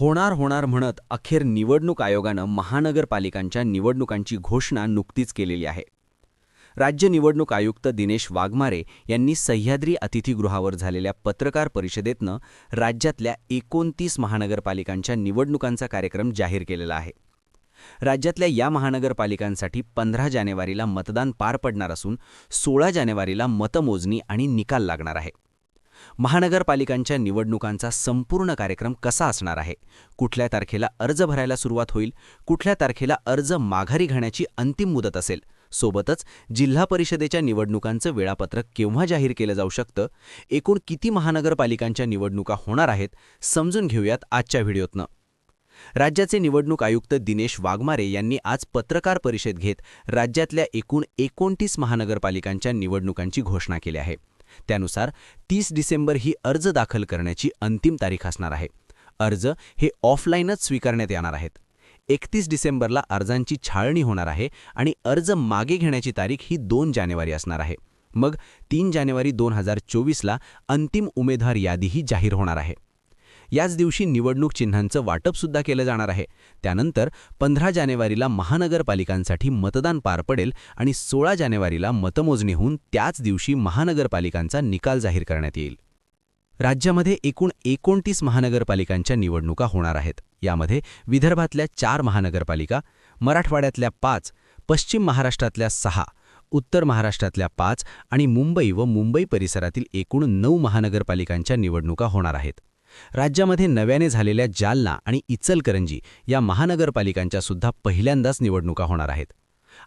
होणार होणार म्हणत अखेर निवडणूक आयोगानं महानगरपालिकांच्या निवडणुकांची घोषणा नुकतीच केलेली आहे. राज्य निवडणूक आयुक्त दिनेश वाघमारे यांनी सह्याद्री अतिथीगृहावर झालेल्या पत्रकार परिषदेतनं राज्यातल्या एकोणतीस महानगरपालिकांच्या निवडणुकांचा कार्यक्रम जाहीर केलेला आहे. राज्यातल्या या महानगरपालिकांसाठी पंधरा जानेवारीला मतदान पार पडणार असून सोळा जानेवारीला मतमोजणी आणि निकाल लागणार आहे. महानगरपालिकांच्या निवडणुकांचा संपूर्ण कार्यक्रम कसा असणार आहे? कुठल्या तारखेला अर्ज भरायला सुरुवात होईल? कुठल्या तारखेला अर्ज माघारी घेण्याची अंतिम मुदत असेल? सोबतच जिल्हा परिषदेच्या निवडणुकांचं वेळापत्रक केव्हा जाहीर केलं जाऊ शकतं? एकूण किती महानगरपालिकांच्या निवडणुका होणार आहेत? समजून घेऊयात आजच्या व्हिडिओतनं. राज्याचे निवडणूक आयुक्त दिनेश वाघमारे यांनी आज पत्रकार परिषद घेत राज्यातल्या एकूण एकोणतीस महानगरपालिकांच्या निवडणुकांची घोषणा केली आहे. त्यानुसार तीस डिसेंबर ही अर्ज दाखल करण्याची अंतिम तारीख असणार आहे. अर्ज हे ऑफलाईनच स्वीकारण्यात येणार आहेत. एकतीस डिसेंबरला अर्जांची छाळणी होणार आहे आणि अर्ज मागे घेण्याची तारीख ही दोन जानेवारी असणार आहे. मग तीन जानेवारी दोन हजार चोवीसला अंतिम उमेदवार यादीही जाहीर होणार आहे. याच दिवशी निवडणूक चिन्हांचं वाटपसुद्धा केलं जाणार आहे. त्यानंतर पंधरा जानेवारीला महानगरपालिकांसाठी मतदान पार पडेल आणि सोळा जानेवारीला मतमोजणी होऊन त्याच दिवशी महानगरपालिकांचा निकाल जाहीर करण्यात येईल. राज्यामध्ये एकूण एकोणतीस महानगरपालिकांच्या निवडणुका होणार आहेत. यामध्ये विदर्भातल्या चार महानगरपालिका मराठवाड्यातल्या पाच पश्चिम महाराष्ट्रातल्या सहा उत्तर महाराष्ट्रातल्या पाच आणि मुंबई व मुंबई परिसरातील एकूण नऊ महानगरपालिकांच्या निवडणुका होणार आहेत. राज्यामध्ये नव्याने झालेल्या जालना आणि इचलकरंजी या महानगरपालिकांच्या सुद्धा पहिल्यांदाच निवडणुका होणार आहेत.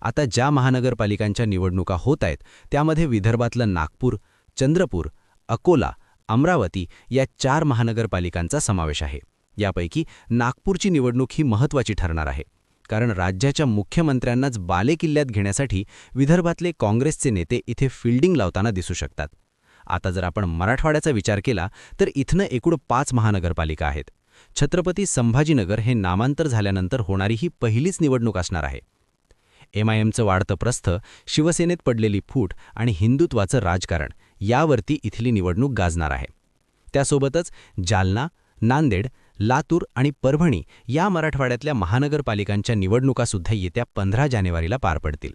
आता ज्या महानगरपालिकांच्या निवडणुका होत आहेत त्यामध्ये विदर्भातलं नागपूर चंद्रपूर अकोला अमरावती या चार महानगरपालिकांचा समावेश आहे. यापैकी नागपूरची निवडणूक ही महत्त्वाची ठरणार आहे. कारण राज्याच्या मुख्यमंत्र्यांनाच बालेकिल्ल्यात घेण्यासाठी विदर्भातले काँग्रेसचे नेते इथे फिल्डिंग लावताना दिसू शकतात. आता जर आपण मराठवाड्याचा विचार केला तर इथनं एकूण पाच महानगरपालिका आहेत. छत्रपती संभाजीनगर हे नामांतर झाल्यानंतर होणारी ही पहिलीच निवडणूक असणार आहे. एमआयएमचं वाढतं प्रस्थ शिवसेनेत पडलेली फूट आणि हिंदुत्वाचं राजकारण यावरती इथली निवडणूक गाजणार आहे. त्यासोबतच जालना नांदेड लातूर आणि परभणी या मराठवाड्यातल्या महानगरपालिकांच्या निवडणुकासुद्धा येत्या पंधरा जानेवारीला पार पडतील.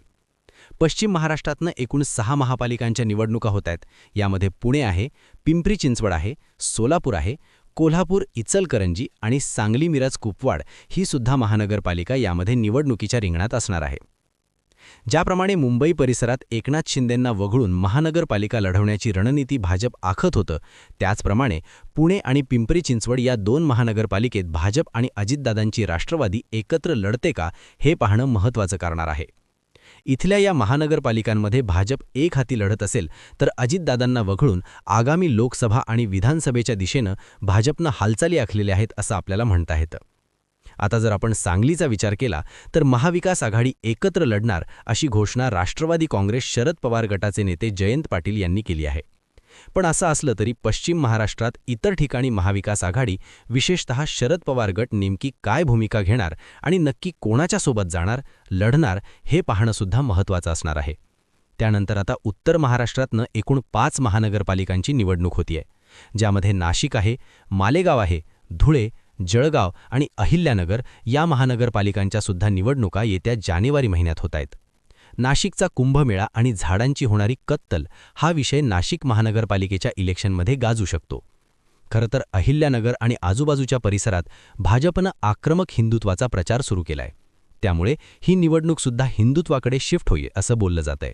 पश्चिम महाराष्ट्रातनं एकूण सहा महापालिकांच्या निवडणुका होत आहेत. यामध्ये पुणे आहे पिंपरी चिंचवड आहे सोलापूर आहे कोल्हापूर इचलकरंजी आणि सांगली मिरज कुपवाड ही सुद्धा महानगरपालिका यामध्ये निवडणुकीच्या रिंगणात असणार आहे. ज्याप्रमाणे मुंबई परिसरात एकनाथ शिंदेंना वगळून महानगरपालिका लढवण्याची रणनीती भाजप आखत होतं त्याचप्रमाणे पुणे आणि पिंपरी चिंचवड या दोन महानगरपालिकेत भाजप आणि अजितदादांची राष्ट्रवादी एकत्र लढते का हे पाहणं महत्त्वाचं करणार आहे. इथल्या या महानगरपालिकांमध्ये भाजप एक हाती लढत असेल तर अजितदादांना वगळून आगामी लोकसभा आणि विधानसभेच्या दिशेनं भाजपनं हालचाली आखलेल्या आहेत असं आपल्याला म्हणता येतं. आता जर आपण सांगलीचा विचार केला तर महाविकास आघाडी एकत्र लढणार अशी घोषणा राष्ट्रवादी काँग्रेस शरद पवार गटाचे नेते जयंत पाटील यांनी केली आहे. पण असं असलं तरी पश्चिम महाराष्ट्रात इतर ठिकाणी महाविकास आघाडी विशेषतः शरद पवार गट नेमकी काय भूमिका घेणार आणि नक्की कोणाच्या सोबत जाणार लढणार हे पाहणंसुद्धा महत्त्वाचं असणार आहे. त्यानंतर आता उत्तर महाराष्ट्रातनं एकूण पाच महानगरपालिकांची निवडणूक होतीये. ज्यामध्ये नाशिक आहे मालेगाव आहे धुळे जळगाव आणि अहिल्यानगर या महानगरपालिकांच्या सुद्धा निवडणुका येत्या जानेवारी महिन्यात होत आहेत. नाशिकचा कुंभमेळा आणि झाडांची होणारी कत्तल हा विषय नाशिक महानगरपालिकेच्या इलेक्शनमध्ये गाजू शकतो. खरं तर अहिल्यानगर आणि आजूबाजूच्या परिसरात भाजपनं आक्रमक हिंदुत्वाचा प्रचार सुरू केलाय. त्यामुळे ही निवडणूकसुद्धा हिंदुत्वाकडे शिफ्ट होईल असं बोललं जातंय.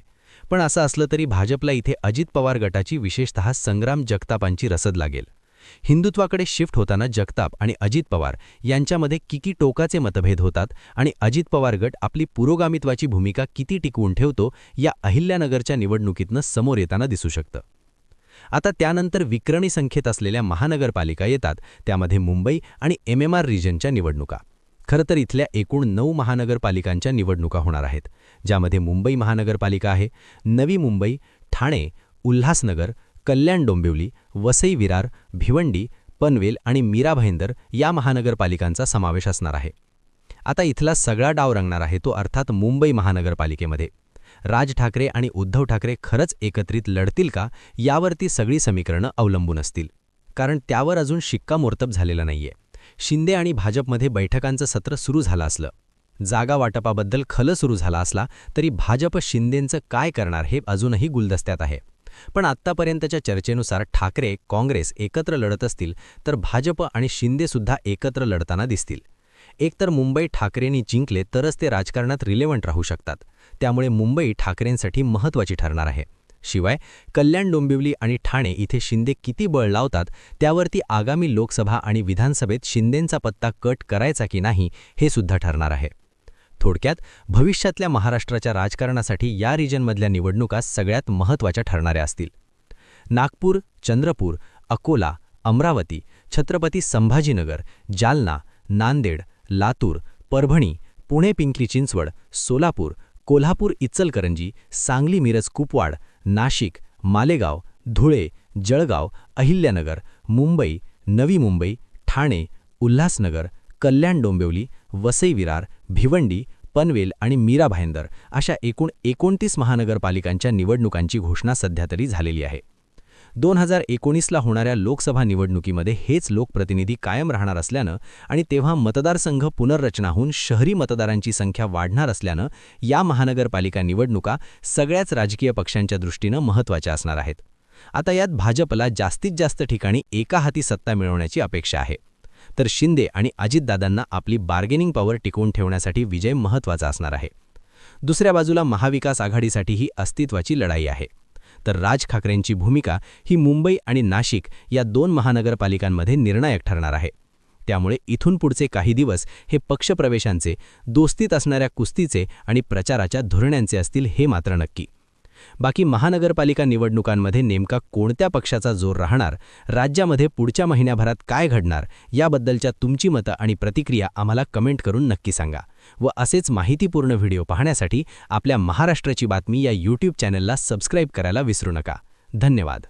पण असं असलं तरी भाजपला इथे अजित पवार गटाची विशेषतः संग्राम जगतापांची रसद लागेल. हिंदुत्वाकडे शिफ्ट होताना जगताप आणि अजित पवार यांच्यामध्ये किती टोकाचे मतभेद होतात आणि अजित पवार गट आपली पुरोगामित्वाची भूमिका किती टिकवून ठेवतो या अहिल्यानगरच्या निवडणुकीतनं समोर येताना दिसू शकतं. आता त्यानंतर विक्रणी संख्येत असलेल्या महानगरपालिका येतात त्यामध्ये मुंबई आणि एम एम आर रिजनच्या निवडणुका. खरं तर इथल्या एकूण नऊ महानगरपालिकांच्या निवडणुका होणार आहेत ज्यामध्ये मुंबई महानगरपालिका आहे नवी मुंबई ठाणे उल्हासनगर कल्याण डोंबिवली वसई विरार भिवंडी पनवेल आणि मीरा भाईंदर या महानगरपालिकांचा समावेश असणार आहे. आता इथला सगळा डाव रंगणार आहे तो अर्थात मुंबई महानगरपालिकेमध्ये. राज ठाकरे आणि उद्धव ठाकरे खरंच एकत्रित लढतील का यावरती सगळी समीकरणं अवलंबून असतील. कारण त्यावर अजून शिक्कामोर्तब झालेलं नाहीये. शिंदे आणि भाजपमध्ये बैठकांचं सत्र सुरू झालं असलं. जागा वाटपाबद्दल खलं सुरू झाला असला तरी भाजप शिंदेंचं काय करणार हे अजूनही गुलदस्त्यात आहे. पण आत्तापर्यंतच्या चर्चेनुसार ठाकरे काँग्रेस एकत्र लढत असतील तर भाजप आणि शिंदेसुद्धा एकत्र लढताना दिसतील. एकतर मुंबई ठाकरेंनी जिंकले तरच ते राजकारणात रिलेव्हंट राहू शकतात. त्यामुळे मुंबई ठाकरेंसाठी महत्त्वाची ठरणार आहे. शिवाय कल्याण डोंबिवली आणि ठाणे इथे शिंदे किती बळ लावतात त्यावरती आगामी लोकसभा आणि विधानसभेत शिंदेंचा पत्ता कट करायचा की नाही हे सुद्धा ठरणार आहे. थोडक्यात भविष्यातल्या महाराष्ट्राच्या राजकारणासाठी या रिजनमधल्या निवडणुका सगळ्यात महत्त्वाच्या ठरणाऱ्या असतील. नागपूर चंद्रपूर अकोला अमरावती छत्रपती संभाजीनगर जालना नांदेड लातूर परभणी पुणे पिंपरी चिंचवड सोलापूर कोल्हापूर इचलकरंजी सांगली मिरज कुपवाड नाशिक मालेगाव धुळे जळगाव अहिल्यानगर मुंबई नवी मुंबई ठाणे उल्हासनगर कल्याण डोंबिवली वसई विरार भिवंडी पनवेल आणि मीरा भाईंदर अशा एकूण एकोणतीस महानगरपालिकांच्या निवडणुकांची घोषणा सध्या तरी झालेली आहे. दोन हजार एकोणीसला होणाऱ्या लोकसभा निवडणुकीमध्ये हेच लोकप्रतिनिधी कायम राहणार असल्यानं आणि तेव्हा मतदारसंघ पुनर्रचना होऊन शहरी मतदारांची संख्या वाढणार असल्यानं या महानगरपालिका निवडणुका सगळ्याच राजकीय पक्षांच्या दृष्टीनं महत्त्वाच्या असणार आहेत. आता यात भाजपला जास्तीत जास्त ठिकाणी एका हाती सत्ता मिळवण्याची अपेक्षा आहे. तर शिंदे आणि अजितदादांना आपली बार्गेनिंग पॉवर टिकवून ठेवण्यासाठी विजय महत्त्वाचा असणार आहे. दुसऱ्या बाजूला महाविकास आघाडीसाठी ही अस्तित्वाची लढाई आहे. तर राज ठाकरेंची भूमिका ही मुंबई आणि नाशिक या दोन महानगरपालिकांमध्ये निर्णायक ठरणार आहे. त्यामुळे इथून पुढचे काही दिवस हे पक्षप्रवेशांचे दोस्तीत असणाऱ्या कुस्तीचे आणि प्रचाराच्या धोरण्यांचे असतील हे मात्र नक्की. बाकी महानगरपालिका निवडणुकांमध्ये नेमका कोणत्या पक्षाचा जोर राहणार राज्यामध्ये पुढच्या महिन्याभरात काय घडणार याबद्दलच्या तुमची मतं आणि प्रतिक्रिया आम्हाला कमेंट करून नक्की सांगा. व असेच माहितीपूर्ण व्हिडिओ पाहण्यासाठी आपल्या महाराष्ट्राची बातमी या यूट्यूब चॅनलला सबस्क्राईब करायला विसरू नका. धन्यवाद.